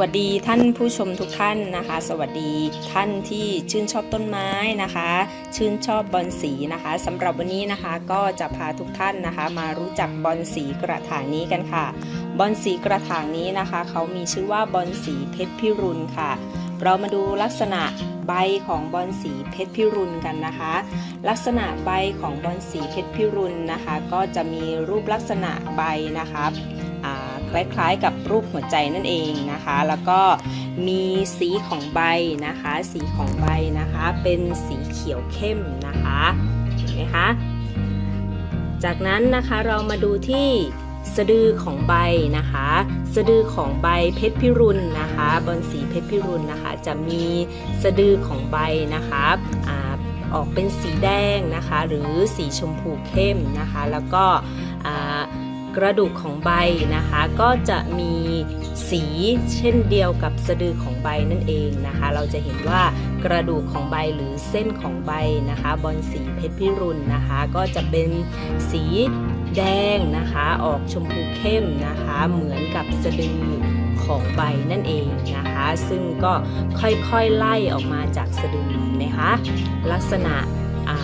วัสดีท่านผู้ชมทุกท่านนะคะ สวัสดีท่านที่ชื่นชอบต้นไม้นะคะ ชื่นชอบบอลสีนะคะสำหรับวันนี้นะคะก็จะพาทุกท่านนะคะ มารู้จักบอลสีกระถางนี้กันค่ะ บอลสีกระถางนี้นะคะเขามีชื่อว่าบอลสีเพชรพิรุณค่ะ เรามาดูลักษณะใบของบอลสีเพชรพิรุณกันนะคะ ลักษณะใบของบอลสีเพชรพิรุณนะคะ ก็จะมีรูปลักษณะใบนะคะอ่า คล้ายๆ กับรูปหัวใจนั่นเองนะคะ แล้วก็มีสีของใบนะคะ สีของใบนะคะ เป็นสีเขียวเข้มนะคะเห็นไหมคะจากนั้นนะคะเรามาดูที่สะดือของใบนะคะ สะดือของใบเพชรพิรุณนะคะบอนสีเพชรพิรุณนะคะ จะมีสะดือของใบนะคะออกเป็นสีแดงนะคะ หรือสีชมพูเข้มนะคะ แล้วก็ กระดูกของใบนะคะ ก็จะมีสีเช่นเดียวกับสะดือของใบนั่นเองนะคะ เราจะเห็นว่ากระดูกของใบหรือเส้นของใบนะคะ บอนสีเพชรพิรุณนะคะ ก็จะเป็นสีแดงนะคะ ออกชมพูเข้มนะคะ เหมือนกับสะดือของใบนั่นเองนะคะ ซึ่งก็ค่อยๆไล่ออกมาจากสะดือนะคะ ลักษณะอ่า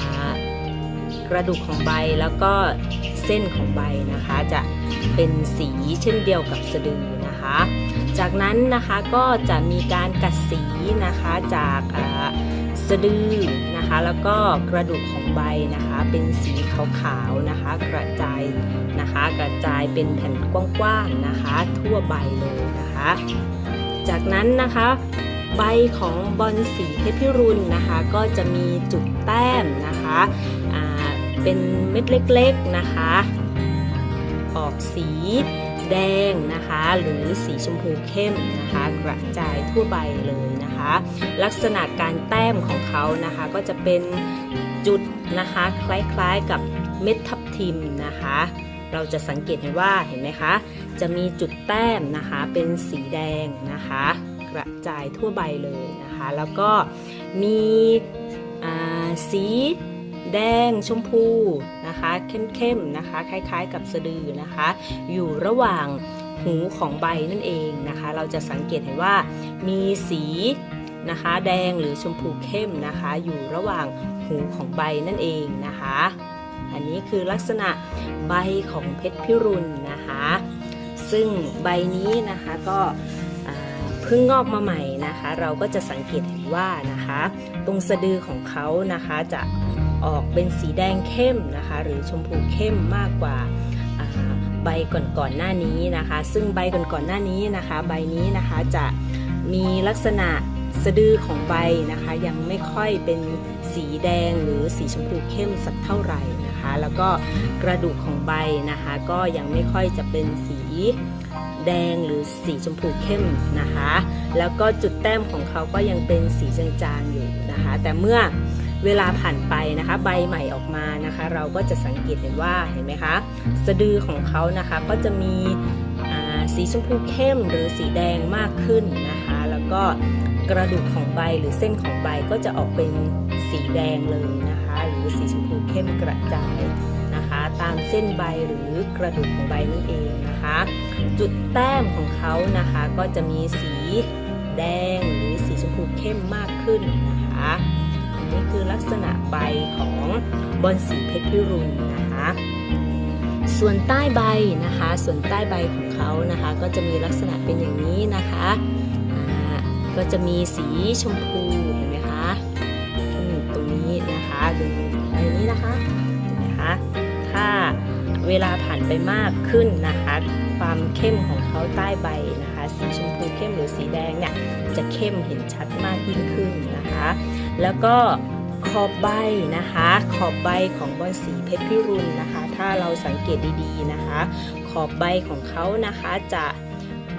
กระดูกของใบแล้วก็เส้นของใบนะคะ จะเป็นสีเช่นเดียวกับสะดือนะคะ จากนั้นนะคะก็จะมีการกัดสีนะคะจากสะดือนะคะ แล้วก็กระดูกของใบนะคะ เป็นสีขาวๆนะคะ กระจายนะคะ กระจายเป็นแผ่นกว้างๆนะคะ ทั่วใบเลยนะคะ จากนั้นนะคะ ใบของบอลสีเพชรพิรุณนะคะ ก็จะมีจุดแต้มนะคะเป็นเม็ดเล็กๆนะคะ ออกสีแดงนะคะ หรือสีชมพูเข้มนะคะ กระจายทั่วใบเลยนะคะ ลักษณะการแต้มของเขานะคะ ก็จะเป็นจุดนะคะคล้ายๆกับเม็ดทับทิมนะคะ เราจะสังเกตเห็นว่าเห็นไหมคะ จะมีจุดแต้มนะคะเป็นสีแดงนะคะ กระจายทั่วใบเลยนะคะ แล้วก็มีสีแดงชมพูนะคะเข้มๆนะคะ คล้ายๆ กับสะดือนะคะ อยู่ระหว่างหูของใบนั่นเองนะคะ เราจะสังเกตเห็นว่ามีสีนะคะแดงหรือชมพูเข้มนะคะ อยู่ระหว่างหูของใบนั่นเองนะคะ อันนี้คือลักษณะใบของเพชรพิรุณนะคะ ซึ่งใบนี้นะคะก็ พิ่งงอกมาใหม่นะคะ เราก็จะสังเกตเห็นว่านะคะ ตรงสะดือของเขานะคะจะออกเป็นสีแดงเข้มนะคะ หรือชมพูเข้มมากกว่าอ่าใบก่อนๆหน้านี้นะคะ ซึ่งใบก่อนๆหน้านี้นะคะ ใบนี้นะคะจะมีลักษณะสะดือของใบนะคะ ยังไม่ค่อยเป็นสีแดงหรือสีชมพูเข้มสักเท่าไหร่นะคะ แล้วก็กระดูกของใบนะคะ ก็ยังไม่ค่อยจะเป็นสี แดงหรือสีชมพูเข้มนะคะ แล้วก็จุดแต้มของเขาก็ยังเป็นสีจางๆอยู่นะคะ แต่เมื่อเวลาผ่านไปนะคะ ใบใหม่ออกมานะคะ เราก็จะสังเกตเห็นว่าเห็นไหมคะสะดือของเขานะคะก็จะมีสีชมพูเข้มหรือสีแดงมากขึ้นนะคะ แล้วก็กระดูกของใบหรือเส้นของใบก็จะออกเป็นสีแดงเลยนะคะ หรือสีชมพูเข้มกระจายนะคะ ตามเส้นใบหรือกระดูกของใบนั่นเองนะคะ จุดแต้มของเขานะคะ ก็จะมีสีแดงหรือสีชมพูเข้มมากขึ้นนะคะอันนี้คือลักษณะใบของบอนสีเพชรพิรุณนะคะ ส่วนใต้ใบนะคะ ส่วนใต้ใบของเขานะคะ ก็จะมีลักษณะเป็นอย่างนี้นะคะก็จะมีสีชมพูเห็นไหมคะตรงนี้นะคะดูใบนี้นะคะเห็นไหมคะถ้า เวลาผ่านไปมากขึ้นนะคะ ความเข้มของเขาใต้ใบนะคะ สีชมพูเข้มหรือสีแดงเนี่ยจะเข้มเห็นชัดมากยิ่งขึ้นนะคะ แล้วก็ขอบใบนะคะ ขอบใบของบอนสีเพชรพิรุณนะคะ ถ้าเราสังเกตดีๆนะคะ ขอบใบของเขานะคะจะ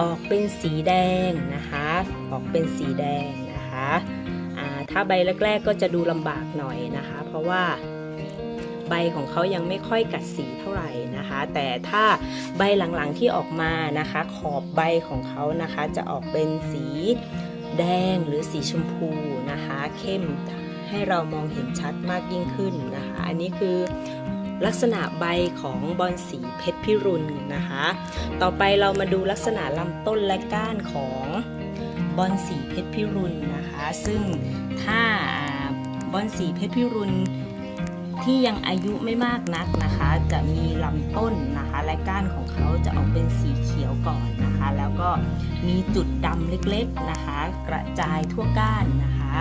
ออกเป็นสีแดงนะคะ ออกเป็นสีแดงนะคะถ้าใบแรก ๆ ก็จะดูลำบากหน่อยนะคะ เพราะว่า ใบของเขายังไม่ค่อยกัดสีเท่าไหร่นะคะ แต่ถ้าใบหลังๆที่ออกมานะคะ ขอบใบของเขานะคะจะออกเป็นสีแดงหรือสีชมพูนะคะ เข้มให้เรามองเห็นชัดมากยิ่งขึ้นนะคะ อันนี้คือลักษณะใบของบอนสีเพชรพิรุณนะคะ ต่อไปเรามาดูลักษณะลำต้นและก้านของบอลสีเพชรพิรุณนะคะ ซึ่งถ้าบอลสีเพชรพิรุณ ที่ยังอายุไม่มากนักนะคะ จะมีลำต้นนะคะ และก้านของเขาจะออกเป็นสีเขียวก่อนนะคะ แล้วก็มีจุดดำเล็กๆนะคะ กระจายทั่วก้านนะคะ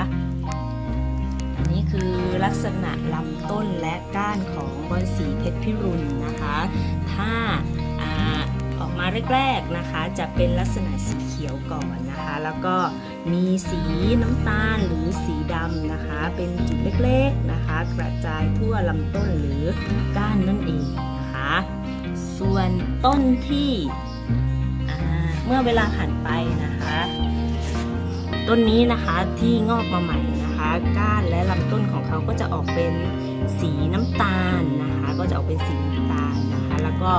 อันนี้คือลักษณะลำต้นและก้านของบอนสีเพชรพิรุณนะคะ ถ้าอาออกมาแรกๆนะคะ จะเป็นลักษณะสีเขียวก่อนนะคะ แล้วก็ มีสีน้ำตาลหรือสีดำนะคะ เป็นจุดเล็กๆนะคะ กระจายทั่วลำต้นหรือก้านนั่นเองนะคะ ส่วนต้นที่เมื่อเวลาผ่านไปนะคะ ต้นนี้นะคะที่งอกมาใหม่นะคะก้านและลำต้นของเขาก็จะออกเป็นสีน้ำตาลนะคะ ก็จะออกเป็นสีน้ำตาลนะคะ แล้วก็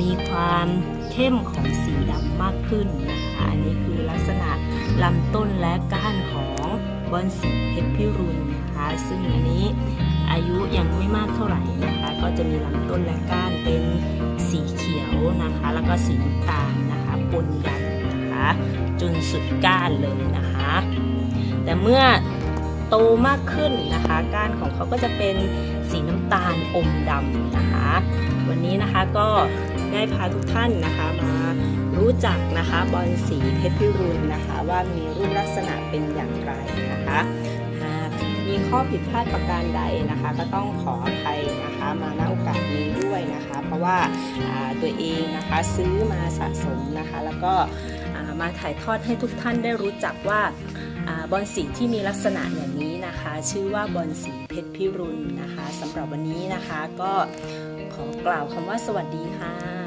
มีความเข้มของสีดำมากขึ้นนะคะอันนี้ ลำต้นและก้านของบอนสีเพชรพิรุณนะคะ ซึ่งอันนี้อายุยังไม่มากเท่าไหร่นะคะ ก็จะมีลำต้นและก้านเป็นสีเขียวนะคะ แล้วก็สีน้ำตาลนะคะปนกันนะคะ จนสุดก้านเลยนะคะ แต่เมื่อโตมากขึ้นนะคะ ก้านของเขาก็จะเป็นสีน้ำตาลอมดำนะคะ วันนี้นะคะก็ได้พาทุกท่านนะคะมา รู้จักนะคะบอลสีเพชรพิรุณนะคะ ว่ามีรูปลักษณะเป็นอย่างไรนะคะหากมีข้อผิดพลาดประการใดนะคะ ก็ต้องขออภัยนะคะมาณโอกาสนี้ด้วยนะคะ เพราะว่าตัวเองนะคะซื้อมาสะสมนะคะ แล้วก็มาถ่ายทอดให้ทุกท่านได้รู้จักว่าบอลสีที่มีลักษณะอย่างนี้นะคะ ชื่อว่าบอลสีเพชรพิรุณนะคะสำหรับวันนี้นะคะก็ขอกล่าวคำว่าสวัสดีค่ะ